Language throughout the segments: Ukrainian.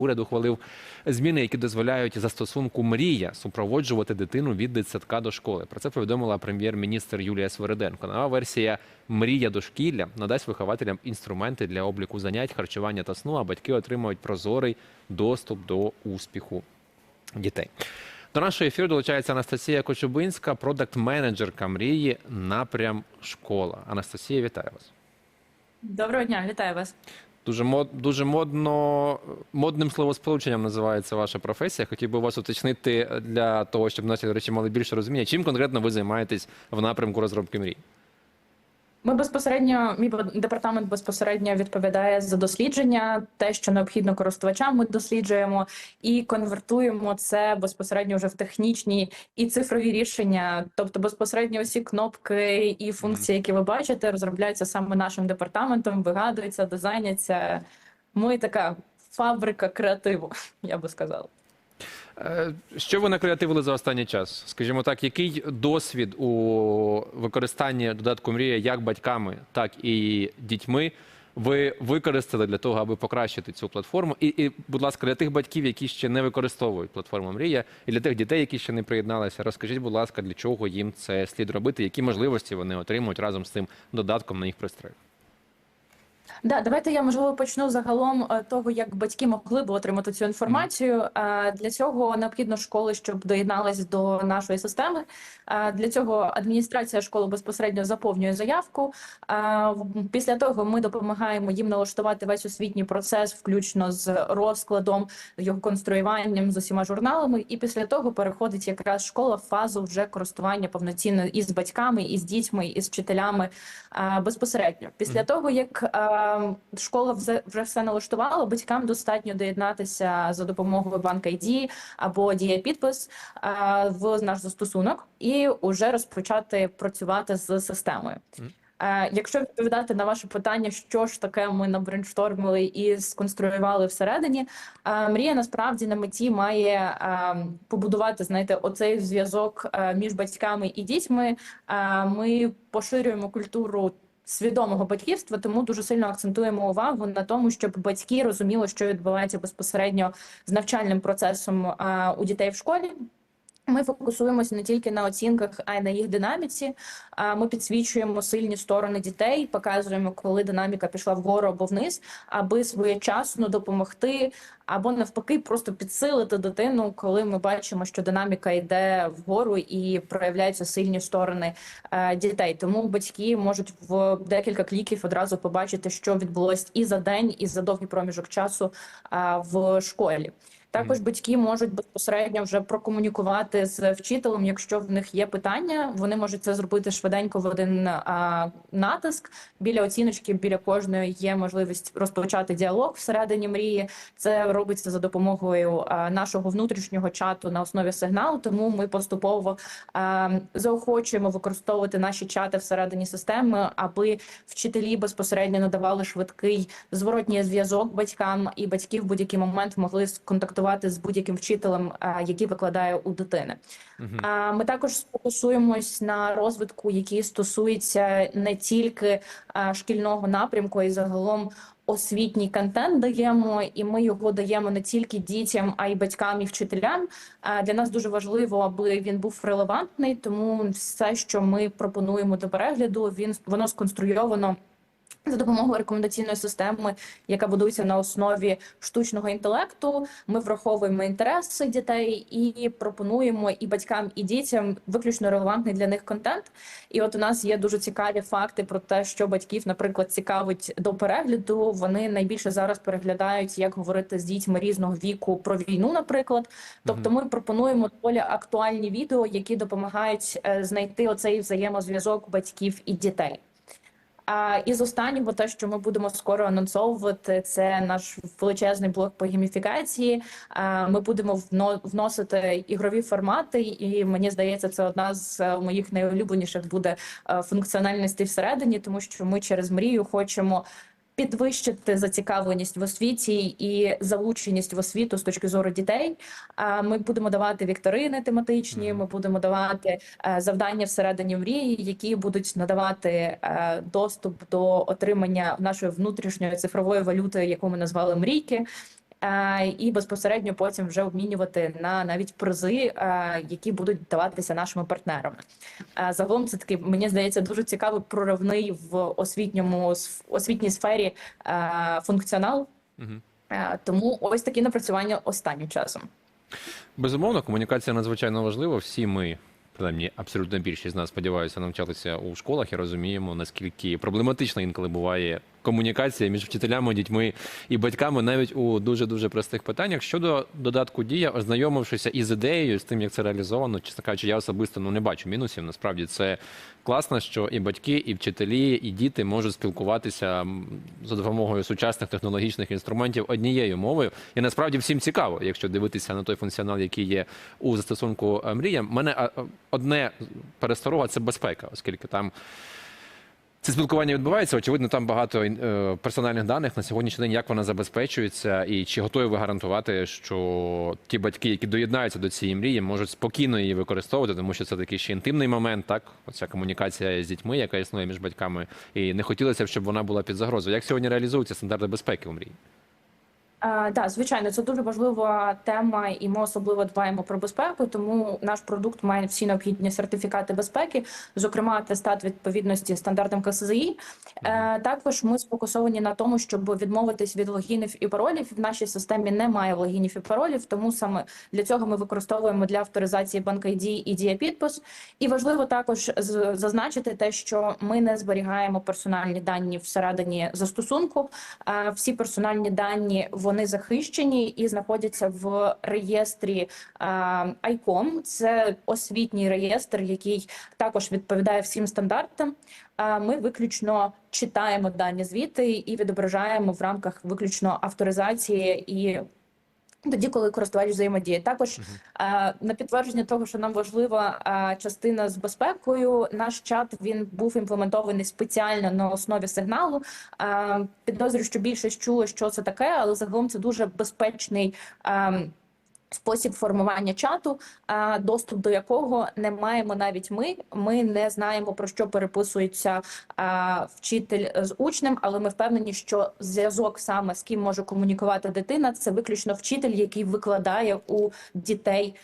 Уряд ухвалив зміни, які дозволяють застосунку мрія супроводжувати дитину від дитсадка до школи. Про це повідомила прем'єр-міністр Юлія Свериденко. Нова версія Мрія дошкілля надасть вихователям інструменти для обліку занять, харчування та сну, а батьки отримають прозорий доступ до успіху дітей. До нашого ефіру долучається Анастасія Кочубинська, продакт-менеджерка мрії напрям школа. Анастасія, вітаю вас. Доброго дня, вітаю вас. Дуже мод, дуже модно модним словосполученням називається ваша професія. Хотів би вас уточнити для того, щоб наші речі мали більше розуміння. Чим конкретно ви займаєтесь в напрямку розробки мрій? Ми безпосередньо, мій департамент безпосередньо відповідає за дослідження, те, що необхідно користувачам, ми досліджуємо і конвертуємо це безпосередньо вже в технічні і цифрові рішення. Тобто, безпосередньо всі кнопки і функції, які ви бачите, розробляються саме нашим департаментом, вигадуються, дизайняться. Ми така фабрика креативу, я би сказала. Е, Що ви накреативили за останній час? Скажімо так, який досвід у використанні додатку Мрія як батьками, так і дітьми ви використали для того, аби покращити цю платформу? І, і, будь ласка, для тих батьків, які ще не використовують платформу Мрія, і для тих дітей, які ще не приєдналися, розкажіть, будь ласка, для чого їм це слід робити, які можливості вони отримують разом з цим додатком на їх пристрої? Да, давайте я можливо почну загалом е, того, як батьки могли б отримати цю інформацію. Е, Для цього необхідно школи, щоб доєднались до нашої системи. Е, Для цього адміністрація школи безпосередньо заповнює заявку. Після того ми допомагаємо їм налаштувати весь освітній процес, включно з розкладом, його конструюванням з усіма журналами. І після того переходить якраз школа в фазу вже користування повноцінно і з батьками, і з дітьми, і з вчителями безпосередньо. Після того, як школа вже, все налаштувала, батькам достатньо доєднатися за допомогою банк ID або дія підпис е, в наш застосунок і вже розпочати працювати з системою. Е, Якщо відповідати на ваше питання, що ж таке ми набрейнштормили і сконструювали всередині, е, мрія насправді на меті має е, побудувати, знаєте, оцей зв'язок між батьками і дітьми. Ми поширюємо культуру свідомого батьківства, тому дуже сильно акцентуємо увагу на тому, щоб батьки розуміли, що відбувається безпосередньо з навчальним процесом у дітей в школі. Ми фокусуємося не тільки на оцінках, а й на їх динаміці. Ми підсвічуємо сильні сторони дітей, показуємо, коли динаміка пішла вгору або вниз, аби своєчасно допомогти, або навпаки, просто підсилити дитину, коли ми бачимо, що динаміка йде вгору і проявляються сильні сторони е, дітей. Тому батьки можуть в декілька кліків одразу побачити, що відбулось і за день, і за довгий проміжок часу е, в школі. Також батьки можуть безпосередньо вже прокомунікувати з вчителем, якщо в них є питання. Вони можуть це зробити швиденько в один а, натиск. Біля оціночки, біля кожної є можливість розпочати діалог всередині мрії. Це робиться за допомогою а, нашого внутрішнього чату на основі сигналу. Тому ми поступово а, заохочуємо використовувати наші чати всередині системи, аби вчителі безпосередньо надавали швидкий зворотній зв'язок батькам, і батьки в будь-який момент могли сконтактувати з будь-яким вчителем, а, який викладає у дитини. А Ми також фокусуємось на розвитку, який стосується не тільки шкільного напрямку, а й загалом освітній контент даємо, і ми його даємо не тільки дітям, а й батькам і вчителям. Для нас дуже важливо, аби він був релевантний, тому все, що ми пропонуємо до перегляду, він воно сконструйовано. За допомогою рекомендаційної системи, яка будується на основі штучного інтелекту, ми враховуємо інтереси дітей і пропонуємо і батькам, і дітям виключно релевантний для них контент. І от у нас є дуже цікаві факти про те, що батьків, наприклад, цікавить до перегляду. Вони найбільше зараз переглядають, як говорити з дітьми різного віку про війну, наприклад. Тобто, ми пропонуємо доволі актуальні відео, які допомагають е, знайти оцей взаємозв'язок батьків і дітей. А із останнього, те, що ми будемо скоро анонсовувати, це наш величезний блок по гіміфікації. А, Ми будемо вно- вносити ігрові формати, і мені здається, це одна з е, моїх найулюбленіших буде функціональності функціональностей всередині, тому що ми через мрію хочемо. Підвищити зацікавленість в освіті і залученість в освіту з точки зору дітей. Ми будемо давати вікторини тематичні. Ми будемо давати е, завдання всередині мрії, які будуть надавати е, доступ до отримання нашої внутрішньої цифрової валюти, яку ми назвали мрійки. І безпосередньо потім вже обмінювати на навіть призи, які будуть даватися нашими партнерами. Загалом це такий, мені здається, дуже цікавий проривний в освітньому освітній сфері функціонал. Тому ось такі напрацювання останнім часом. Безумовно, комунікація надзвичайно важлива. Всі ми, принаймні, абсолютно більшість з нас, сподіваюся, навчалися у школах і розуміємо, наскільки проблематична інколи буває комунікація між вчителями, дітьми і батьками, навіть у дуже дуже простих питаннях. Щодо додатку дія, ознайомившися із ідеєю, з тим, як це реалізовано, чесно кажучи, я особисто ну не бачу мінусів. Насправді це класно, що і батьки, і вчителі, і діти можуть спілкуватися за допомогою сучасних технологічних інструментів однією мовою. І насправді всім цікаво, якщо дивитися на той функціонал, який є у застосунку мрія. Мене одне пересторога це безпека, оскільки там. Це спілкування відбувається. Очевидно, там багато е, персональних даних на сьогоднішній день. Як вона забезпечується, і чи готові ви гарантувати, що ті батьки, які доєднаються до цієї мрії, можуть спокійно її використовувати, тому що це такий ще інтимний момент, так оця комунікація з дітьми, яка існує між батьками, і не хотілося б, щоб вона була під загрозою. Як сьогодні реалізуються стандарти безпеки у мрії? Так, да, звичайно, це дуже важлива тема, і ми особливо дбаємо про безпеку. Тому наш продукт має всі необхідні сертифікати безпеки, зокрема атестат відповідності стандартам КСЗІ. Е, також ми сфокусовані на тому, щоб відмовитись від логінів і паролів. В нашій системі немає логінів і паролів, тому саме для цього ми використовуємо для авторизації BankID і Дія підпис. І важливо також зазначити те, що ми не зберігаємо персональні дані всередині застосунку. Е, Всі персональні дані вони захищені і знаходяться в реєстрі ICOM. Це освітній реєстр, який також відповідає всім стандартам. Ми виключно читаємо дані звіти і відображаємо в рамках виключно авторизації і. Тоді, коли користувач взаємодіє, також е, на підтвердження того, що нам важлива частина з безпекою, наш чат він був імплементований спеціально на основі сигналу. Підозрюю, що більшість чули, що це таке, але загалом це дуже безпечний. Спосіб формування чату, доступ до якого не маємо навіть ми. Ми не знаємо про що переписується вчитель з учнем, але ми впевнені, що зв'язок саме з ким може комунікувати дитина, це виключно вчитель, який викладає у дітей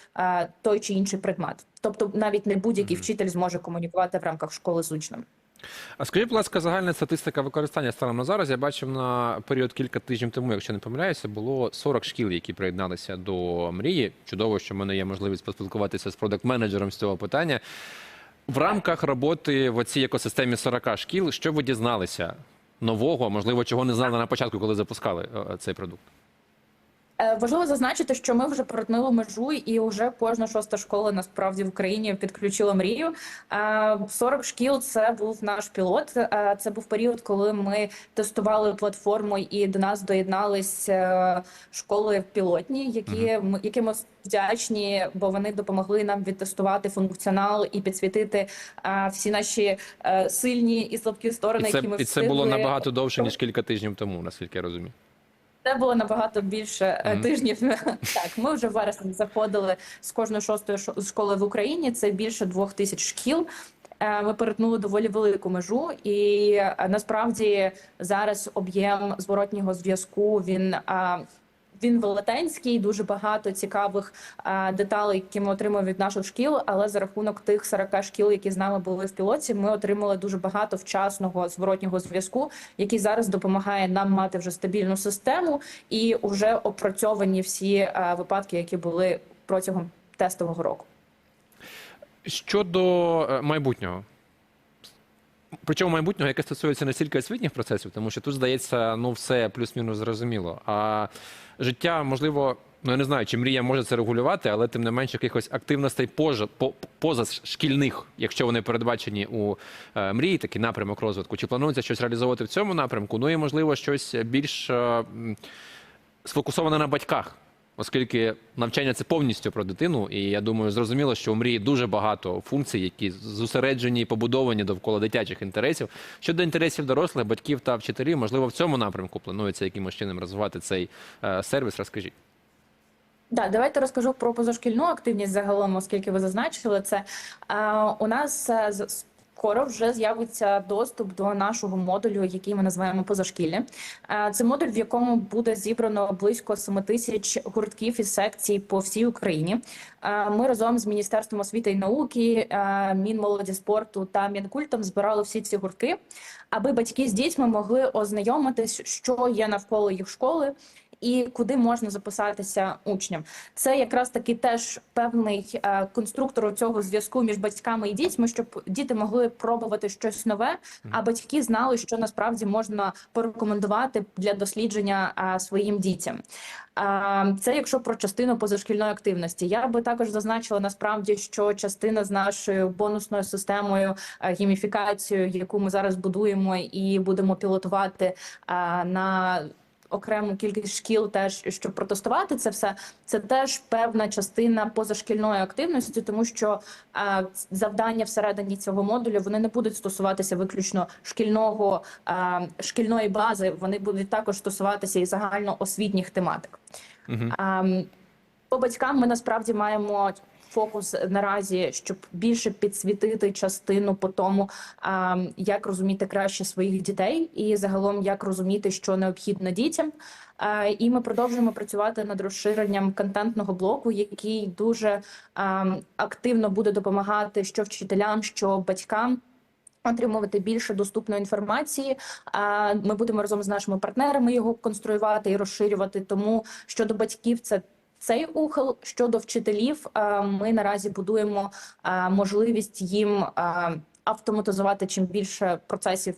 той чи інший предмет. Тобто навіть не будь-який вчитель зможе комунікувати в рамках школи з учнем. А скажіть, будь ласка, загальна статистика використання станом на зараз. Я бачив на період кілька тижнів тому, якщо не помиляюся, було 40 шкіл, які приєдналися до мрії. Чудово, що в мене є можливість поспілкуватися з продакт-менеджером з цього питання. В рамках роботи в цій екосистемі 40 шкіл, що ви дізналися нового, можливо, чого не знали на початку, коли запускали е, цей продукт? Е, Важливо зазначити, що ми вже перетнули межу, і вже кожна шоста школа насправді в Україні підключила мрію. Е, 40 шкіл це був наш пілот. Е, Це був період, коли ми тестували платформу, і до нас доєднались е, школи пілотні, які ми яким ми вдячні, бо вони допомогли нам відтестувати функціонал і підсвітити е, всі наші е, сильні і слабкі сторони, І це, які ми і це було набагато довше, ніж кілька тижнів тому, наскільки я розумію. Це було набагато більше mm -hmm. тижнів. Так, ми вже в вересні заходили з кожної шостої шо- школи в Україні. Це більше двох тисяч шкіл. Е, Ми перетнули доволі велику межу, і е, насправді зараз об'єм зворотнього зв'язку він. Він велетенський, дуже багато цікавих деталей, які ми отримуємо від наших шкіл. Але за рахунок тих 40 шкіл, які з нами були в пілоті, ми отримали дуже багато вчасного зворотнього зв'язку, який зараз допомагає нам мати вже стабільну систему і вже опрацьовані всі а, випадки, які були протягом тестового року. Щодо е, майбутнього. Причому майбутнього, яке стосується не тільки освітніх процесів, тому що тут здається, ну все плюс-мінус зрозуміло. А життя, можливо, ну я не знаю, чи мрія може це регулювати, але тим не менш якихось активностей поза, по- позашкільних, якщо вони передбачені у е, мрії, такий напрямок розвитку. Чи планується щось реалізовувати в цьому напрямку? Ну і можливо щось більш е, сфокусоване на батьках. Оскільки навчання це повністю про дитину, і я думаю, зрозуміло, що у мрії дуже багато функцій, які зосереджені і побудовані довкола дитячих інтересів. Щодо інтересів дорослих, батьків та вчителів, можливо, в цьому напрямку планується якимось чином розвивати цей е, сервіс. Розкажіть. Да, давайте розкажу про позашкільну активність загалом, оскільки ви зазначили це. Е, у нас е, з- Скоро вже з'явиться доступ до нашого модулю, який ми називаємо позашкілля. Е, Це модуль, в якому буде зібрано близько 7 тисяч гуртків і секцій по всій Україні. Е, Ми разом з Міністерством освіти і науки, е, Мінмолоді спорту та Мінкультом збирали всі ці гуртки, аби батьки з дітьми могли ознайомитись, що є навколо їх школи. І куди можна записатися учням, це якраз таки теж певний е, конструктор цього зв'язку між батьками і дітьми, щоб діти могли пробувати щось нове, а батьки знали, що насправді можна порекомендувати для дослідження е, своїм дітям. Е, Це якщо про частину позашкільної активності. Я би також зазначила насправді, що частина з нашою бонусною системою гейміфікацією, яку ми зараз будуємо і будемо пілотувати на окрему кількість шкіл, теж щоб протестувати це все. Це теж певна частина позашкільної активності, тому що е, завдання всередині цього модулю вони не будуть стосуватися виключно шкільного е, шкільної бази. Вони будуть також стосуватися і загальноосвітніх тематик. Мгм. Ем, По батькам ми насправді маємо фокус наразі, щоб більше підсвітити частину по тому, як розуміти краще своїх дітей, і загалом як розуміти, що необхідно дітям. І ми продовжуємо працювати над розширенням контентного блоку, який дуже активно буде допомагати що вчителям, що батькам. Отримувати більше доступної інформації. Ми будемо разом з нашими партнерами його конструювати і розширювати. Тому щодо батьків, це цей ухил. Щодо вчителів, ми наразі будуємо можливість їм автоматизувати чим більше процесів.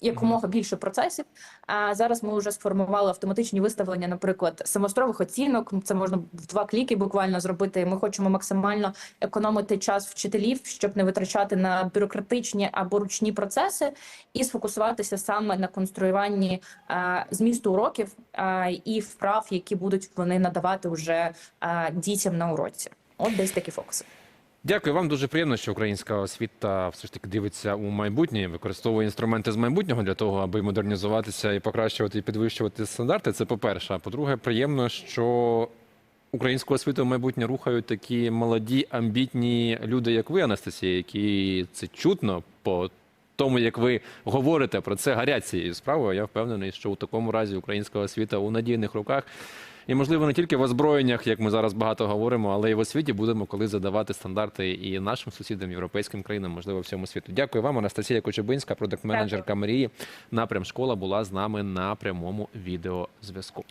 Якомога більше процесів. А зараз ми вже сформували автоматичні виставлення, наприклад, самострових оцінок. Це можна в два кліки буквально зробити. Ми хочемо максимально економити час вчителів, щоб не витрачати на бюрократичні або ручні процеси, і сфокусуватися саме на конструюванні е, змісту уроків е, і вправ, які будуть вони надавати вже е, дітям на уроці. От десь такі фокуси. Дякую вам. Дуже приємно, що українська освіта все ж таки дивиться у майбутнє, використовує інструменти з майбутнього для того, аби модернізуватися і покращувати і підвищувати стандарти. Це по-перше. А по-друге, приємно, що українську освіту в майбутнє рухають такі молоді, амбітні люди, як ви, Анастасія, які це чутно по. Тому як ви говорите про це, гарять цією справою. Я впевнений, що у такому разі українська освіта у надійних руках. І, можливо, не тільки в озброєннях, як ми зараз багато говоримо, але й в освіті будемо коли задавати стандарти і нашим сусідам, європейським країнам, можливо, всьому світу. Дякую вам, Анастасія Кочубинська, продакт-менеджерка Мрії. Напрям школа була з нами на прямому відеозв'язку.